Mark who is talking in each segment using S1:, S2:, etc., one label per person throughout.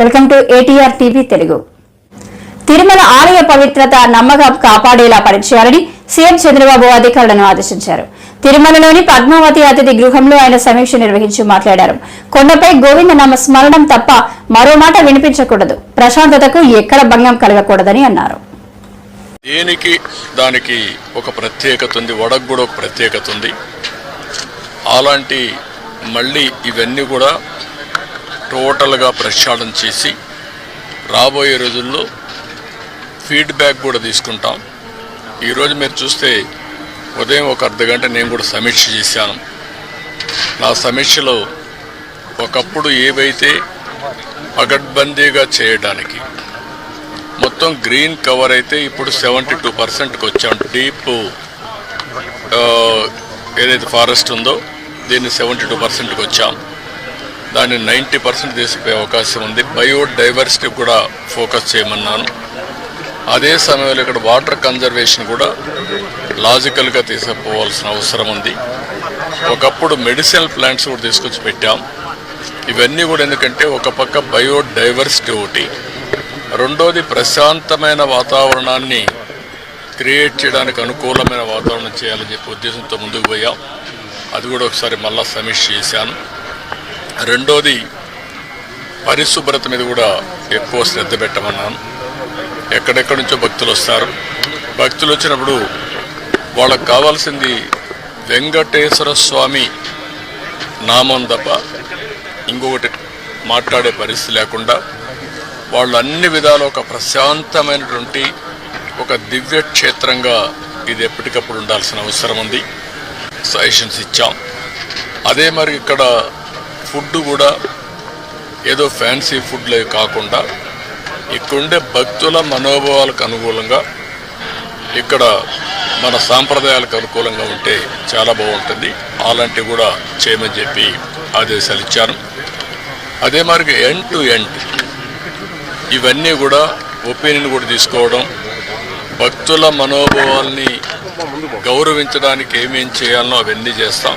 S1: Welcome to ATR TV Telugu. Tirumala ఆలయ పవిత్రత నమ్మకం కాపాడేలా పనిచేయాలని సీఎం చంద్రబాబు అధికారులను ఆదేశించారు. తిరుమలలోని పద్మావతి అతిథి గృహంలో ఆయన సమీక్ష నిర్వహించి మాట్లాడారు. కొండపై గోవిందనామ స్మరణం తప్ప మరో మాట వినిపించకూడదు. ప్రశాంతతకు ఎక్కడ భంగం కలగకూడదని అన్నారు.
S2: దేనికి దానికి ఒక ప్రత్యేకత ఉంది వడకు కూడా ఒక ప్రత్యేకత ఉంది. అలాంటి మళ్ళీ ఇవన్నీ కూడా టోటల్గా ప్రక్షాళన చేసి రాబోయే రోజుల్లో ఫీడ్బ్యాక్ కూడా తీసుకుంటాం. ఈరోజు మీరు చూస్తే ఉదయం ఒక అర్ధ గంట నేను కూడా సమీక్ష చేశాను. నా సమీక్షలో ఒకప్పుడు ఏవైతే పగడ్బందీగా చేయడానికి మొత్తం గ్రీన్ కవర్ అయితే ఇప్పుడు సెవెంటీ టూ పర్సెంట్కి వచ్చాం. డీప్ ఏదైతే ఫారెస్ట్ ఉందో దీన్ని సెవెంటీ టూ పర్సెంట్కి వచ్చాం. దాన్ని నైంటీ పర్సెంట్ తీసుకుపోయే అవకాశం ఉంది. బయోడైవర్సిటీ కూడా ఫోకస్ చేయమన్నాను. అదే సమయంలో ఇక్కడ వాటర్ కన్జర్వేషన్ కూడా లాజికల్గా తీసుకుపోవాల్సిన అవసరం ఉంది. ఒకప్పుడు మెడిసినల్ ప్లాంట్స్ కూడా తీసుకొచ్చి పెట్టాం. ఇవన్నీ కూడా ఎందుకంటే ఒక పక్క బయోడైవర్సిటీ ఒకటి. రెండోది ప్రశాంతమైన వాతావరణాన్ని క్రియేట్ చేయడానికి అనుకూలమైన వాతావరణం చేయాలని చెప్పి ఉద్దేశంతో ముందుకు పోయాం. అది కూడా ఒకసారి మళ్ళా సమీక్ష చేశాను. రెండోది పరిశుభ్రత మీద కూడా ఎక్కువ శ్రద్ధ పెట్టమన్నాను. ఎక్కడెక్కడి నుంచో భక్తులు వస్తారు. భక్తులు వచ్చినప్పుడు వాళ్ళకు కావాల్సింది వెంకటేశ్వర స్వామి నామం తప్ప ఇంకొకటి మాట్లాడే పరిస్థితి లేకుండా వాళ్ళు అన్ని విధాలు ఒక ప్రశాంతమైనటువంటి ఒక దివ్య క్షేత్రంగా ఇది ఎప్పటికప్పుడు ఉండాల్సిన అవసరం ఉంది. సజెషన్స్ ఇచ్చాం. అదే మరి ఇక్కడ ఫుడ్ కూడా ఏదో ఫ్యాన్సీ ఫుడ్లే కాకుండా ఇక్కడుండే భక్తుల మనోభావాలకు అనుకూలంగా ఇక్కడ మన సాంప్రదాయాలకు అనుకూలంగా ఉంటే చాలా బాగుంటుంది. అలాంటివి కూడా చేయమని చెప్పి ఆదేశాలు ఇచ్చాను. అదే మరి ఎండ్ టు ఎండ్ ఇవన్నీ కూడా ఒపీనియన్ కూడా తీసుకోవడం భక్తుల మనోభావాల్ని గౌరవించడానికి ఏమేం చేయాలనో అవన్నీ చేస్తాం.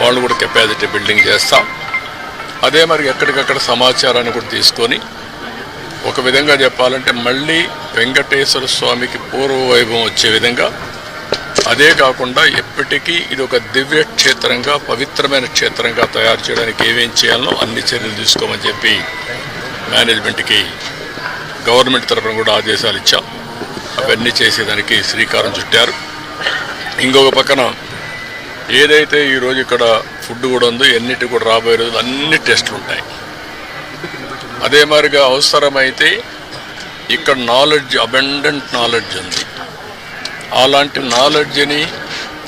S2: వాళ్ళు కూడా కెపాసిటీ బిల్డింగ్ చేస్తాం. అదే మరి ఎక్కడికక్కడ సమాచారాన్ని కూడా తీసుకొని ఒక విధంగా చెప్పాలంటే మళ్ళీ వెంకటేశ్వర స్వామికి పూర్వ వైభవం వచ్చే విధంగా అదే కాకుండా ఎప్పటికీ ఇది ఒక దివ్య క్షేత్రంగా పవిత్రమైన క్షేత్రంగా తయారు చేయడానికి ఏమేం చేయాలనో అన్ని చర్యలు తీసుకోమని చెప్పి మేనేజ్మెంట్కి గవర్నమెంట్ తరఫున కూడా ఆదేశాలు ఇచ్చాం. అవన్నీ చేసేదానికి శ్రీకారం చుట్టారు. ఇంకొక పక్కన ఏదైతే ఈరోజు ఇక్కడ ఫుడ్ కూడా ఉందో ఎన్నిటి కూడా రాబోయే రోజులు అన్ని టెస్టులు ఉంటాయి. అదే మాదిరిగా అవసరమైతే ఇక్కడ నాలెడ్జ్ అబెండెంట్ నాలెడ్జ్ ఉంది. అలాంటి నాలెడ్జ్ని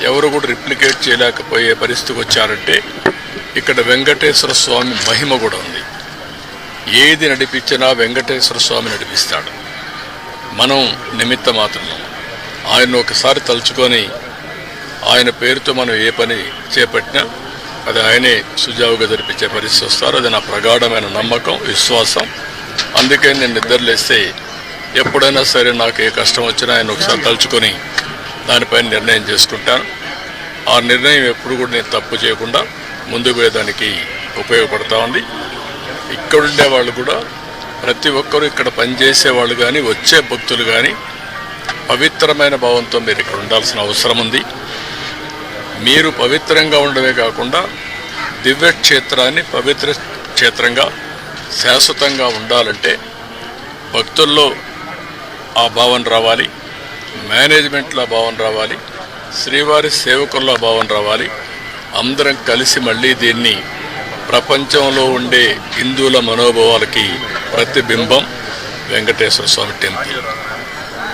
S2: ఎవరు కూడా రిప్లికేట్ చేయలేకపోయే పరిస్థితికి వచ్చారంటే ఇక్కడ వెంకటేశ్వర స్వామి మహిమ కూడా ఉంది. ఏది నడిపించినా వెంకటేశ్వర స్వామి నడిపిస్తాడు. మనం నిమిత్త మాత్రం ఆయన ఒకసారి తలుచుకొని ఆయన పేరుతో మనం ఏ పని చేపట్టినా అది ఆయనే సుజావుగా జరిపించే పరిస్థితి వస్తారు. అది నా ప్రగాఢమైన నమ్మకం విశ్వాసం. అందుకే నేను నిద్రలేస్తే ఎప్పుడైనా సరే నాకు ఏ కష్టం వచ్చినా ఆయన ఒకసారి తలుచుకొని దానిపైన నిర్ణయం చేసుకుంటాను. ఆ నిర్ణయం ఎప్పుడు కూడా నేను తప్పు చేయకుండా ముందుకు పోయేదానికి ఉపయోగపడతా ఉంది. ఇక్కడుండే వాళ్ళు కూడా ప్రతి ఒక్కరూ ఇక్కడ పనిచేసే వాళ్ళు కానీ వచ్చే భక్తులు కానీ పవిత్రమైన భావంతో మీరు ఇక్కడ ఉండాల్సిన అవసరం ఉంది. మీరు పవిత్రంగా ఉండడమే కాకుండా దివ్య క్షేత్రాన్ని పవిత్ర క్షేత్రంగా శాశ్వతంగా ఉండాలంటే భక్తుల్లో ఆ భావన రావాలి మేనేజ్మెంట్లో భావన రావాలి శ్రీవారి సేవకుల్లో భావన రావాలి. అందరం కలిసి మళ్ళీ దీన్ని ప్రపంచంలో ఉండే హిందువుల మనోభావాలకి ప్రతిబింబం వెంకటేశ్వర స్వామి టెంపుల్.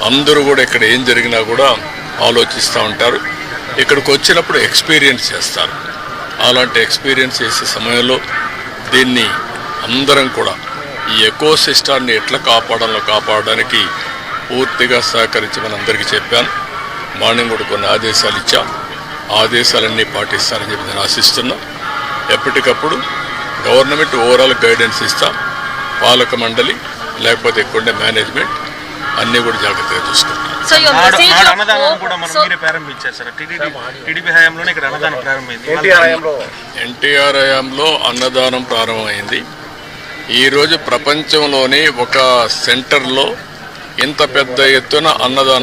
S2: అందరూ కూడా ఇక్కడ ఏం జరిగినా కూడా ఆలోచిస్తూ ఉంటారు. ఇక్కడికి వచ్చినప్పుడు ఎక్స్పీరియన్స్ చేస్తారు. అలాంటి ఎక్స్పీరియన్స్ చేసే సమయంలో దీన్ని అందరం కూడా ఈ ఎకో సిస్టాన్ని ఎట్లా కాపాడాలో కాపాడడానికి పూర్తిగా సహకరించమని అందరికీ చెప్పాను. మార్నింగ్ కూడా కొన్ని ఆదేశాలు ఇచ్చాం. ఆదేశాలన్నీ పాటిస్తారని చెప్పి నేను ఆశిస్తున్నా. ఎప్పటికప్పుడు గవర్నమెంట్ ఓవరాల్ గైడెన్స్ ఇస్తాం. పాలక మండలి లేకపోతే ఇక్కడ మేనేజ్మెంట్ అన్నీ కూడా జాగ్రత్తగా చూసుకుంటాం.
S3: సో యువర్
S4: నాడు
S3: మెసేజ్
S4: నాడు
S3: ఆఫ్
S4: అన్నదానం కూడా మనం
S3: సో
S4: మీరే ప్రారంభించారు సార్. టీడీపీ టీడీపీ హయాంలోనే ఇక్కడ అన్నదానం ప్రారంభమైంది.
S5: ఎన్టీఆర్ హయాంలో.
S2: ఎన్టీఆర్ హయాంలో అన్నదానం ప్రారంభమైంది. ఈరోజు ప్రపంచంలోని ఒక సెంటర్లో ఇంత పెద్ద ఎత్తున అన్నదానం